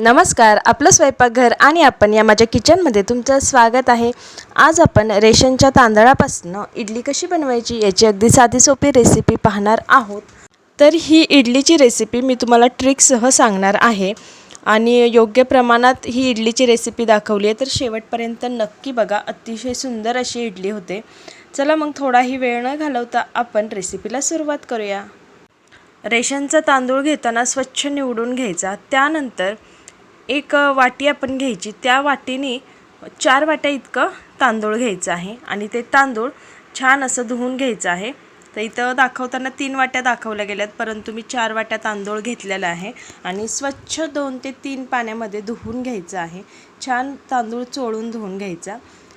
नमस्कार आपलं स्वयंपाकघर आणि आपण या माझ्या किचनमध्ये तुमचं स्वागत आहे. आज आपण रेशनच्या तांदळापासून इडली कशी बनवायची याची अगदी साधी सोपी रेसिपी पाहणार आहोत. तर ही इडलीची रेसिपी मी तुम्हाला ट्रिकसह सांगणार आहे. आणि योग्य प्रमाणात ही इडलीची रेसिपी दाखवली आहे तर शेवटपर्यंत नक्की बघा अतिशय सुंदर अशी इडली होते. चला मग थोडाही वेळ न घालवता आपण रेसिपीला सुरुवात करूया. रेशनचा तांदूळ घेताना स्वच्छ निवडून घ्यायचा. त्यानंतर एक वाटी आपण घ्यायची. त्या वाटीने चार वाट्या इतकं तांदूळ घ्यायचं आहे आणि ते तांदूळ छान असं धुवून घ्यायचं आहे. तर इथं दाखवताना तीन वाट्या दाखवल्या गेल्यात परंतु मी चार वाट्या तांदूळ घेतलेला आहे आणि स्वच्छ दोन ते तीन पाण्यामध्ये धुवून घ्यायचं आहे. छान तांदूळ चोळून धुवून घ्यायचा.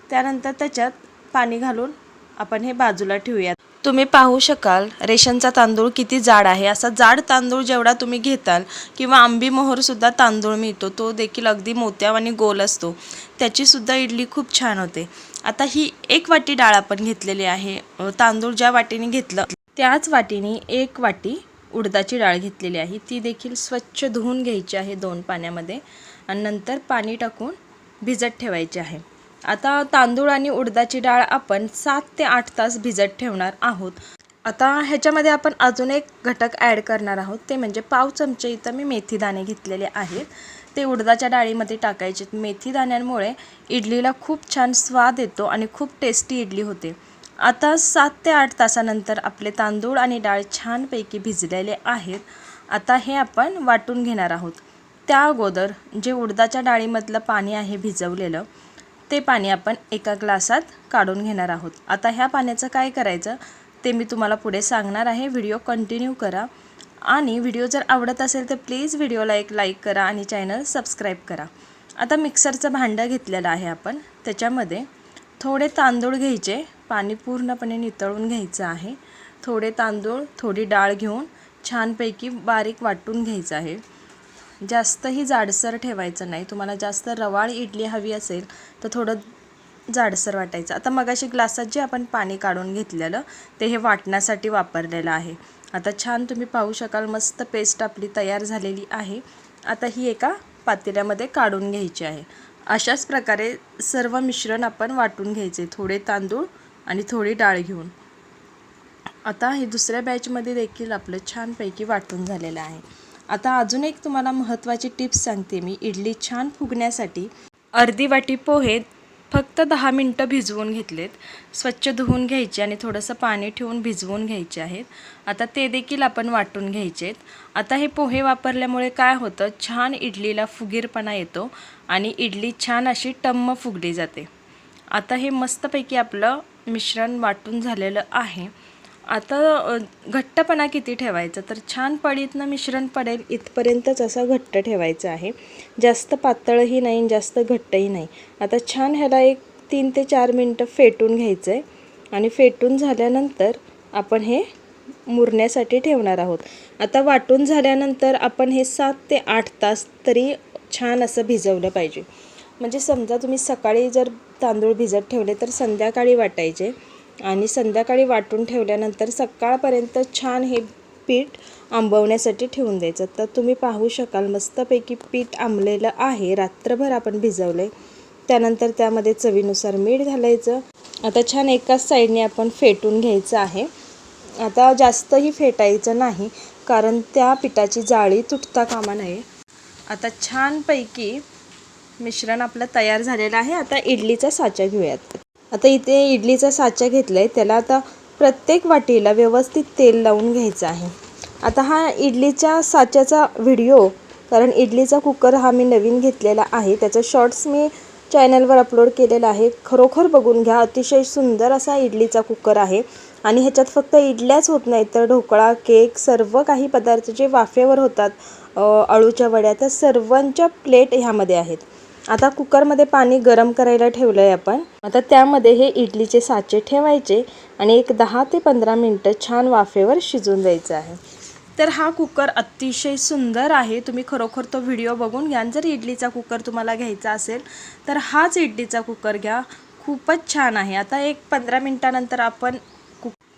त्यानंतर त्याच्यात पाणी घालून आपण हे बाजूला ठेवूयात. तुम्ही पाहू शकाल रेशनचा तांदूळ किती जाड आहे. असा जाड तांदूळ जेवढा तुम्ही घेताल किंवा आंबी मोहरसुद्धा तांदूळ मिळतो तो देखील अगदी मोत्यावानी गोल असतो. त्याचीसुद्धा इडली खूप छान होते. आता ही एक वाटी डाळ आपण घेतलेली आहे. तांदूळ ज्या वाटीने घेतलं त्याच वाटीने एक वाटी उडदाची डाळ घेतलेली आहे. ती देखील स्वच्छ धुवून घ्यायची आहे दोन पाण्यामध्ये आणि नंतर पाणी टाकून भिजत ठेवायची आहे. आता तांदूळ आणि उडदाची डाळ आपण सात ते आठ तास भिजत ठेवणार आहोत. आता ह्याच्यामध्ये आपण अजून एक घटक ॲड करणार आहोत. ते म्हणजे पाव चमचे इथं मी मेथी दाणे घेतलेले आहेत. ते उडदाच्या डाळीमध्ये टाकायचे. मेथी दाण्यांमुळे इडलीला खूप छान स्वाद येतो आणि खूप टेस्टी इडली होते. आता सात ते आठ तासानंतर आपले तांदूळ आणि डाळ छानपैकी भिजलेले आहेत. आता हे आपण वाटून घेणार आहोत. त्या अगोदर जे उडदाच्या डाळीमधलं पाणी आहे भिजवलेलं ते पाणी आपण एका ग्लासात काढून घेणार आहोत. आता ह्या पाण्याचं काय करायचं? ते मी तुम्हाला पुढे सांगणार आहे. व्हिडिओ कंटिन्यू करा. आणि व्हिडिओ जर आवडत असेल तर प्लीज व्हिडिओला एक लाईक करा आणि चॅनल सबस्क्राईब करा. आता मिक्सरचं भांडं घेतलेलं आहे आपण. त्याच्यामध्ये थोडे तांदूळ घ्यायचे. पाणी पूर्णपणे नितळून घ्यायचं आहे. थोडे तांदूळ थोडी डाळ घेऊन छानपैकी बारीक वाटून घ्यायचं आहे. जास्तही जाडसर ठेवायचं नाही. तुम्हाला जास्त रवाळ इडली हवी असेल तर थोडं जाडसर वाटायचं. आता मगाशी ग्लासात जे आपण पाणी काढून घेतलेलं ते हे वाटण्यासाठी वापरलेलं आहे. आता छान तुम्ही पाहू शकाल मस्त पेस्ट आपली तयार झालेली आहे. आता ही एका पातेल्यामध्ये काढून घ्यायची आहे. अशाच प्रकारे सर्व मिश्रण आपण वाटून घ्यायचे. थोडे तांदूळ आणि थोडी डाळ घेऊन. आता हे दुसऱ्या बॅचमध्ये देखील आपलं छानपैकी वाटून झालेलं आहे. आता अजून एक तुम्हाला महत्त्वाची टिप्स सांगते मी. इडली छान फुगण्यासाठी अर्धी वाटी पोहे फक्त दहा मिनटं भिजवून घेतलेत. स्वच्छ धुवून घ्यायचे आणि थोडंसं पाणी ठेवून भिजवून घ्यायचे आहेत. आता ते देखील आपण वाटून घ्यायचेत. आता हे पोहे वापरल्यामुळे काय होतं? छान इडलीला फुगीरपणा येतो आणि इडली छान अशी टम्म फुगली जाते. आता हे मस्तपैकी आपलं मिश्रण वाटून झालेलं आहे. आता घट्टपणा किती ठेवायचा? तर छान पडीतनं मिश्रण पडेल इथपर्यंतच असं घट्ट ठेवायचं आहे. जास्त पातळही नाही जास्त घट्टही नाही. आता छान ह्याला एक तीन ते चार मिनटं फेटून घ्यायचं आहे आणि फेटून झाल्यानंतर आपण हे मुरण्यासाठी ठेवणार आहोत. आता वाटून झाल्यानंतर आपण हे सात ते आठ तास तरी छान असं भिजवलं पाहिजे. म्हणजे समजा तुम्ही सकाळी जर तांदूळ भिजत ठेवले तर संध्याकाळी वाटायचे. आणि संध्याकाळी वाटून ठेवल्यानंतर सकाळपर्यंत छान हे पीठ आंबवण्यासाठी ठेवून द्यायचं. तर तुम्ही पाहू शकाल मस्तपैकी पीठ आंबलेलं आहे. रात्रभर आपण भिजवले त्यानंतर त्यामध्ये चवीनुसार मीठ घालायचं. आता छान एकाच साईडने आपण फेटून घ्यायचं आहे. आता जास्तही फेटायचं नाही कारण त्या पिठाची जाळी तुटता कामा नये. आता छानपैकी मिश्रण आपलं तयार झालेलं आहे. आता इडलीचा साचा घेऊयात. आता इथे इडलीचा साचा घेतला आहे त्याला आता प्रत्येक वाटीला व्यवस्थित तेल लावून घ्यायचं आहे. आता हा इडलीच्या साच्याचा व्हिडिओ कारण इडलीचा कुकर हा मी नवीन घेतलेला आहे. त्याचं शॉर्ट्स मी चॅनलवर अपलोड केलेला आहे. खरोखर बघून घ्या. अतिशय सुंदर असा इडलीचा कुकर आहे. आणि ह्याच्यात फक्त इडल्याच होत नाहीत तर ढोकळा केक सर्व काही पदार्थ जे वाफेवर होतात अळूच्या वड्या त्या सर्वांच्या प्लेट ह्यामध्ये आहेत. आता कुकरमध्ये पाणी गरम करायला ठेवलं आहे आपण. आता त्यामध्ये हे इडलीचे साचे ठेवायचे आणि एक दहा ते पंधरा मिनटं छान वाफेवर शिजून द्यायचं आहे. तर हा कुकर अतिशय सुंदर आहे. तुम्ही खरोखर तो व्हिडिओ बघून घ्या. जर इडलीचा कुकर तुम्हाला घ्यायचा असेल तर हाच इडलीचा कुकर घ्या. खूपच छान आहे. आता एक पंधरा मिनटानंतर आपण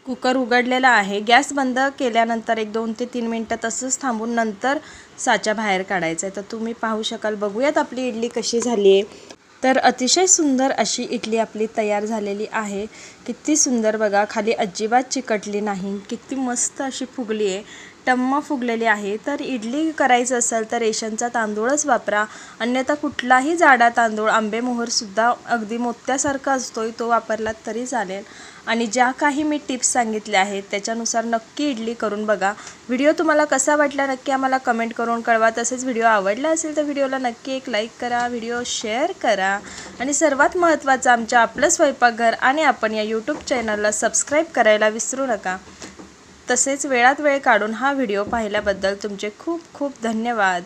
कुकर उघडलेला आहे. गॅस बंद केल्यानंतर एक दोन ते तीन मिनटं तसंच थांबून नंतर साच्या बाहेर काढायचं आहे. तर तुम्ही पाहू शकाल. बघूयात आपली इडली कशी झाली आहे. तर अतिशय सुंदर अशी इडली आपली तयार झालेली आहे. किती सुंदर बघा. खाली अजिबात चिकटली नाही. किती मस्त अशी फुगली आहे. टम्म फुगलेली आहे. तर इडली करायचं असेल तर रेशनचा तांदूळच वापरा. अन्यथा कुठलाही जाडा तांदूळ आंबेमोहरसुद्धा अगदी मोत्यासारखा असतोय तो वापरलात तरी चालेल. आणि ज्या काही मी टिप्स सांगितल्या आहेत त्याच्यानुसार नक्की इडली करून बघा. व्हिडिओ तुम्हाला कसा वाटला नक्की आम्हाला कमेंट करून कळवा. तसेच व्हिडिओ आवडला असेल तर व्हिडिओला नक्की एक लाईक करा व्हिडिओ शेअर करा. आणि सर्वात महत्त्वाचं आमच्या आपलं स्वयंपाकघर आणि आपण या यूट्यूब चॅनलला सबस्क्राईब करायला विसरू नका. तसेच वेळात वेळ काढून हा व्हिडिओ पाहिल्याबद्दल तुमचे खूप खूप धन्यवाद.